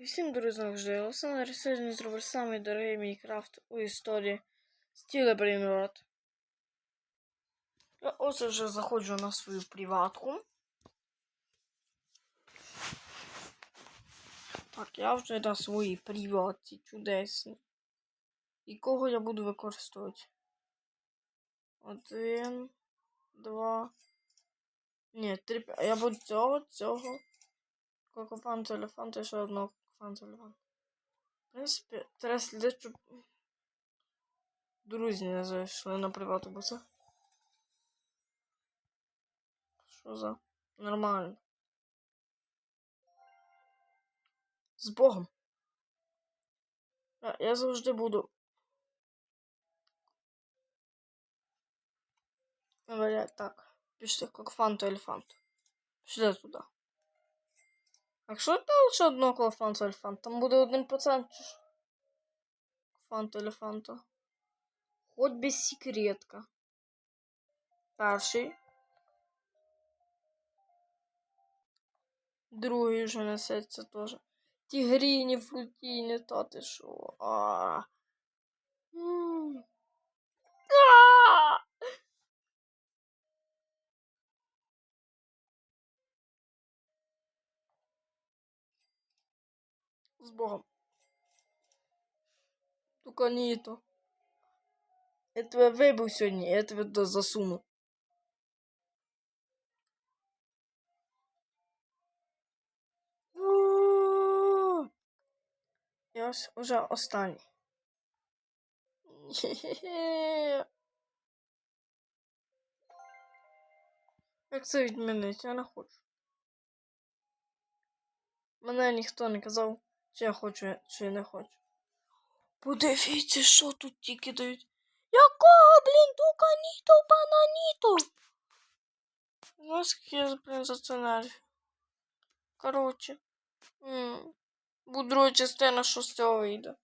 Всім друзі завжди. Олександр сьогодні зробив самий дорогий Майнкрафт у історії. Стіле Брейнрод. Я ось вже заходжу на свою приватку. Так, я вже на своїй приватці чудесній. І кого я буду використовувати? Один, два. Ні, три. п'ять. Я буду цього, цього. Кокофан, телефон, та ще одного кокофан, телефон. В принципі, треба слідити, щоб друзі не зайшли на приватбуси. Що за? Нормально. З Богом. Я, я завжди буду. Говорять так. Пішли, кокофан, телефон. Пішли туди. Якщо там лише одного колофанта елефант, там буде один процент чи ж? Фанта елефанта. Хоч без секретка. Перший. Другий вже несеться теж. Тігріні, фрутіні, та ти що? А. М. А! З Богом. Только не то. Я тебе вибив сьогодні, я тебе туди засуну. І ось уже останній. Як це відмінити? Я не хочу. Мене ніхто не казав, чи я хочу, чи я не хочу. Подивіться, що тут тільки дають. Якого, блін, туканіто, бананіто? Ну, скільки я, блін, за сценарій. Коротше. м, частина, цього вийде.